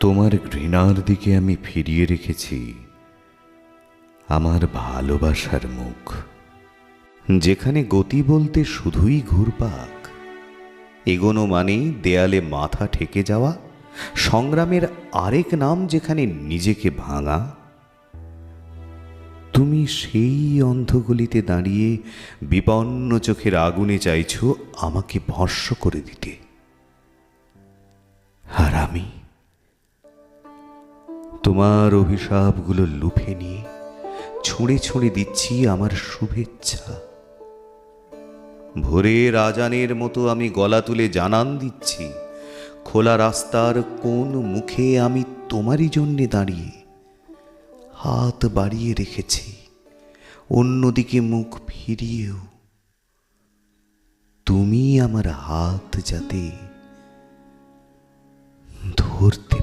তোমার ঘৃণার দিকে আমি ফিরিয়ে রেখেছি, আমার ভালোবাসার মুখ। যেখানে গতি বলতে শুধুই ঘুরপাক, এগোনো মানে দেয়ালে মাথা ঠেকে যাওয়া, সংগ্রামের আরেক নাম যেখানে নিজেকে ভাঙা। তুমি সেই অন্ধগলিতে দাঁড়িয়ে বিপন্ন চোখের আগুনে চাইছ আমাকে ভস্য করে দিতে। আর আমি তোমার অভিশাপগুলো লুফে নিয়ে ছুঁড়ে ছুঁড়ে দিচ্ছি আমার শুভেচ্ছা। ভোরে রাজানের মতো আমি গলা তুলে জানান দিচ্ছি, খোলা রাস্তার কোন মুখে আমি তোমারই জন্যে দাঁড়িয়ে হাত বাড়িয়ে রেখেছি, অন্যদিকে মুখ ফিরিয়েও। তুমি আমার হাত যাতে ধরতে